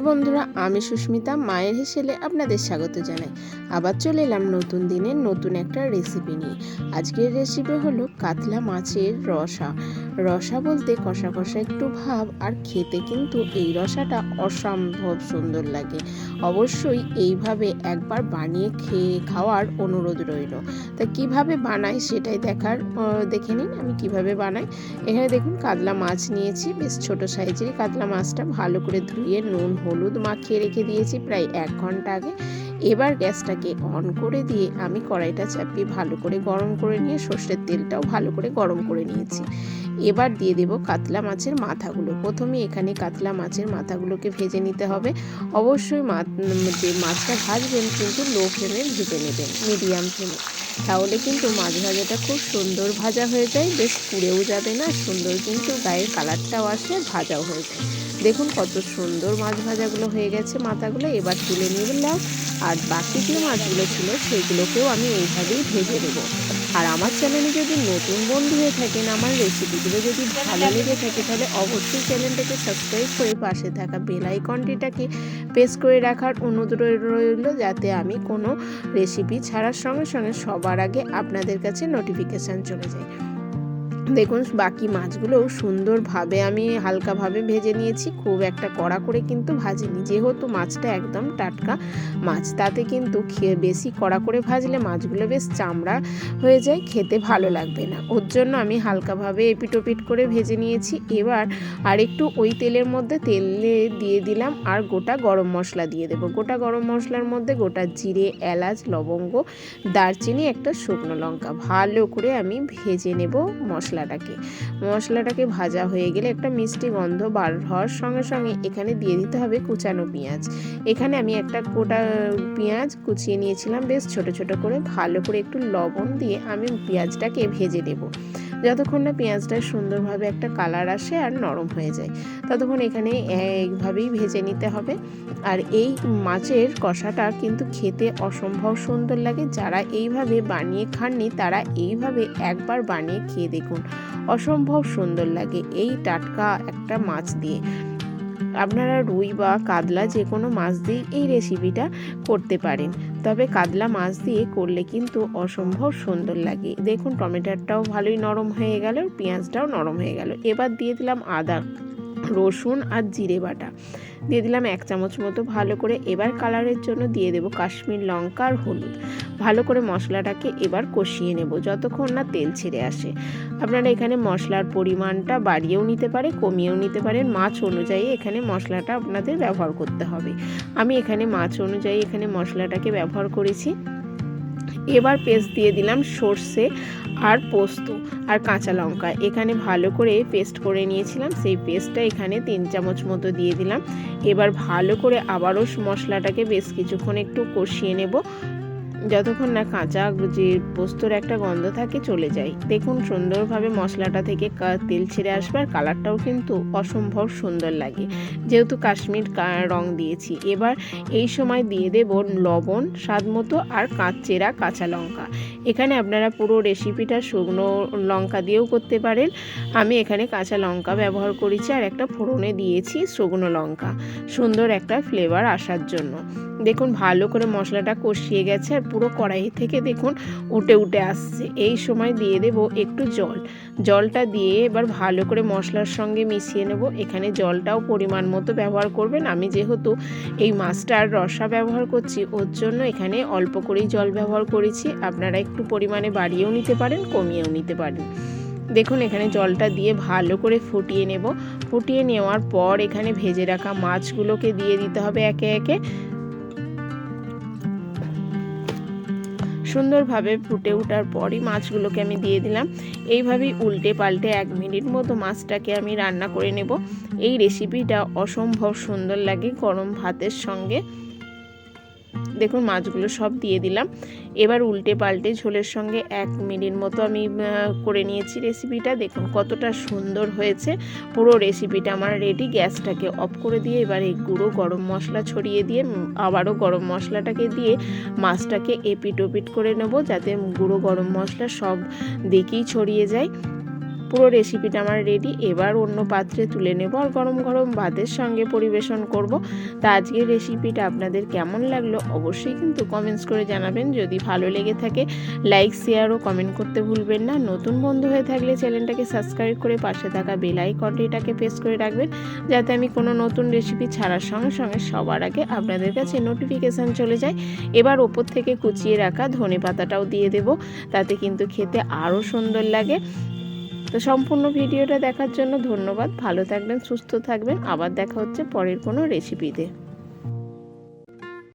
বন্ধুরা, আমি সুস্মিতা, মায়ের হেসেলে আপনাদের স্বাগত জানাই। আবার চলে এলাম নতুন দিনের নতুন একটা রেসিপি নিয়ে। আজকের রেসিপি হলো কাতলা মাছের রসা। রসা বলতে কষা কষা একটু ভাব, আর খেতে কিন্তু এই রসাটা অসম্ভব সুন্দর লাগে। অবশ্যই এইভাবে একবার বানিয়ে খেয়ে খাওয়ার অনুরোধ রইল। তা কীভাবে বানাই সেটাই দেখার দেখে নিন আমি কীভাবে বানাই। এখানে দেখুন কাতলা মাছ নিয়েছি, বেশ ছোট সাইজেরই কাতলা মাছটা। ভালো করে ধুয়ে নুন, হলুদ মাখিয়ে রেখে দিয়েছি প্রায় এক ঘণ্টা আগে। এবার গ্যাসটাকে অন করে দিয়ে আমি কড়াইটা চাপিয়ে ভালো করে গরম করে নিয়ে সর্ষের তেলটাও ভালো করে গরম করে নিয়েছি। এবার দিয়ে দেব কাতলা মাছের মাথাগুলো। প্রথমে এখানে কাতলা মাছের মাথাগুলোকে ভেজে নিতে হবে। অবশ্যই যে মাছটা ভাজবেন কিন্তু লো ফ্লেমে ভেজে নেবেন, মিডিয়াম ফ্লেমে। তাহলে কিন্তু মাছ ভাজাটা খুব সুন্দর ভাজা হয়ে যায়, বেশ পুড়েও যাবে না, সুন্দর কিন্তু গায়ের কালারটাও আসে, ভাজাও হয়ে যায়। দেখুন কত সুন্দর মাছ ভাজাগুলো হয়ে গেছে মাথাগুলো, এবার তুলে নিলাম। আর বাকি যে মাছগুলো ছিল সেগুলোকেও আমি এইভাবেই ভেজে দেবো আর আমার চ্যানেলে যদি নতুন বন্ধু হয়ে থাকেন, আমার রেসিপিগুলো যদি ভালো লেগে থাকে, তাহলে অবশ্যই চ্যানেলটাকে সাবস্ক্রাইব করে পাশে থাকা বেল আইকনটিটাকে প্রেস করে রাখার অনুরোধ রইল, যাতে আমি কোনো রেসিপি ছাড়ার সঙ্গে সঙ্গে সবার আগে আপনাদের কাছে নোটিফিকেশান চলে যায়। দেখুন, বাকি মাছগুলোও সুন্দরভাবে আমি হালকাভাবে ভেজে নিয়েছি। খুব একটা কড়া করে কিন্তু ভাজিনি। যেহেতু মাছটা একদম টাটকা মাছ, তাতে কিন্তু খেয়ে বেশি কড়া করে ভাজলে মাছগুলো বেশ চামড়া হয়ে যায়, খেতে ভালো লাগবে না। ওর জন্য আমি হালকাভাবে এপিটোপিট করে ভেজে নিয়েছি। এবার আর একটু ওই তেলের মধ্যে তেলে দিয়ে দিলাম আর গোটা গরম মশলা দিয়ে দেবো। গোটা গরম মশলার মধ্যে গোটা জিরে, এলাচ, লবঙ্গ, দারচিনি, একটা শুকনো লঙ্কা ভালো করে আমি ভেজে নেব মশলাটাকে। মশলাটাকে ভাজা হয়ে গেলে একটা মিষ্টি গন্ধ বার হওয়ার সঙ্গে সঙ্গে এখানে দিয়ে দিতে হবে কুচানো পেঁয়াজ। এখানে আমি একটা গোটা পেঁয়াজ কুচিয়ে নিয়েছিলাম। বেশ ছোট ছোট করে ভালো করে একটু লবণ দিয়ে আমি পেঁয়াজটাকে ভেজে নেব। যতক্ষণ না পেঁয়াজটা সুন্দরভাবে একটা কালার আসে আর নরম হয়ে যায়, ততক্ষণ এখানে এইভাবেই ভেজে নিতে হবে। আর এই মাছের কষাটা কিন্তু খেতে অসম্ভব সুন্দর লাগে। যারা এইভাবে বানিয়ে খাননি, তারা এইভাবে একবার বানিয়ে খেয়ে দেখুন। অসম্ভব সুন্দর লাগে এই টাটকা একটা মাছ দিয়ে। আপনারা রুই বা কাতলা যে কোনো মাছ দিয়ে এই রেসিপিটা করতে পারেন। তবে কাতলা মাছ দিয়ে করলে কিন্তু অসম্ভব সুন্দর লাগে। দেখুন, টমেটোটাও ভালোই নরম হয়ে গেল, পেঁয়াজটাও নরম হয়ে গেল। এবার দিয়ে দিলাম আদা। রসুন আর জিরে বাটা। দিয়ে দিলাম এক চামচ মতো ভালো করে এবার কালারের জন্য দিয়ে দেবো কাশ্মীর লঙ্কা আর হলুদ। ভালো করে মশলাটাকে এবার কষিয়ে নেব যতক্ষণ না তেল ছেড়ে আসে। আপনারা এখানে মশলার পরিমাণটা বাড়িয়েও নিতে পারে, কমিয়েও নিতে পারেন। মাছ অনুযায়ী এখানে মশলাটা আপনাদের ব্যবহার করতে হবে। আমি এখানে মাছ অনুযায়ী এখানে মশলাটাকে ব্যবহার করেছি। এবার পেস্ট দিয়ে দিলাম সর্ষে আর পোস্ত আর কাঁচা লঙ্কা। এখানে ভালো করে পেস্ট করে নিয়েছিলাম, সেই পেস্টটা এখানে তিন চামচ মতো দিয়ে দিলাম। এবার ভালো করে আবারও মশলাটাকে বেশ কিছুক্ষণ একটু কষিয়ে নেব। যতক্ষণ না কাঁচা যে পোস্তর একটা গন্ধ থাকে, চলে যায় দেখুন সুন্দরভাবে মশলাটা থেকে তেল ছেড়ে আসবার কালারটাও কিন্তু অসম্ভব সুন্দর লাগে। যেহেতু কাশ্মীর রং দিয়েছি, এবার এই সময় দিয়ে দেব লবণ, স্বাদ মতো আর কাঁচেরা কাঁচা লঙ্কা। এখানে আপনারা পুরো রেসিপিটা শুকনো লঙ্কা দিয়েও করতে পারেন। আমি এখানে কাঁচা লঙ্কা ব্যবহার করেছি আর একটা ফোড়নে দিয়েছি শুকনো লঙ্কা। সুন্দর একটা ফ্লেভার আসার জন্য। দেখুন ভালো করে মশলাটা কষিয়ে গেছে আর পুরো কড়াই থেকে দেখুন উঠে উঠে আসছে। এই সময় দিয়ে দেব একটু জল। জলটা দিয়ে এবার ভালো করে মশলার সঙ্গে মিশিয়ে নেব। এখানে জলটাও পরিমাণ মতো ব্যবহার করবেন। আমি যেহেতু এই মাছটার রসা ব্যবহার করছি, ওর জন্য এখানে অল্প করেই জল ব্যবহার করেছি। আপনারা একটু পরিমাণে বাড়িয়েও নিতে পারেন, কমিয়েও নিতে পারেন। দেখুন, এখানে জলটা দিয়ে ভালো করে ফুটিয়ে নেব। ফুটিয়ে নেওয়ার পর এখানে ভেজে রাখা মাছগুলোকে দিয়ে দিতে হবে একে একে। সুন্দরভাবে ফুটে ওঠার পরই মাছগুলোকে আমি দিয়ে দিলাম। এইভাবেই উল্টে পাল্টে এক মিনিট মতো মাছটাকে আমি রান্না করে নেব। এই রেসিপিটা অসম্ভব সুন্দর লাগে গরম ভাতের সঙ্গে। দেখুন মাছগুলো সব দিয়ে দিলাম। এবার উল্টে পাল্টে ঝোলের সঙ্গে এক মিনিট মতো আমি করে নিয়েছি রেসিপিটা দেখুন কতটা সুন্দর হয়েছে। পুরো রেসিপিটা আমার রেডি গ্যাসটাকে অফ করে দিয়ে এবার এই গুঁড়ো গরম মশলা ছড়িয়ে দিয়ে আবারও গরম মশলাটাকে দিয়ে মাছটাকে এপিট ওপিট করে নেব যাতে গুঁড়ো গরম মশলা সব দিকেই ছড়িয়ে যায়। পুরো রেসিপিটা আমার রেডি এবার অন্য পাত্রে তুলে নেব আর গরম গরম ভাতের সঙ্গে পরিবেশন করব। তা আজকের রেসিপিটা আপনাদের কেমন লাগল অবশ্যই কিন্তু কমেন্টস করে জানাবেন। যদি ভালো লেগে থাকে লাইক শেয়ার ও কমেন্ট করতে ভুলবেন না। নতুন বন্ধু হয়ে থাকলে চ্যানেলটাকে সাবস্ক্রাইব করে পাশে থাকা বেল আইকনটিটাকে প্রেস করে রাখবেন, যাতে আমি কোনো নতুন রেসিপি ছাড়ার সঙ্গে সঙ্গে সবার আগে আপনাদের কাছে নোটিফিকেশান চলে যায়। এবার ওপর থেকে কুচিয়ে রাখা ধনে পাতাটাও দিয়ে দেব। তাতে কিন্তু খেতে আরও সুন্দর লাগে। তো সম্পূর্ণ ভিডিওটা দেখার জন্য ধন্যবাদ। ভালো থাকবেন, সুস্থ থাকবেন। আবার দেখা হচ্ছে পরের কোনো রেসিপিতে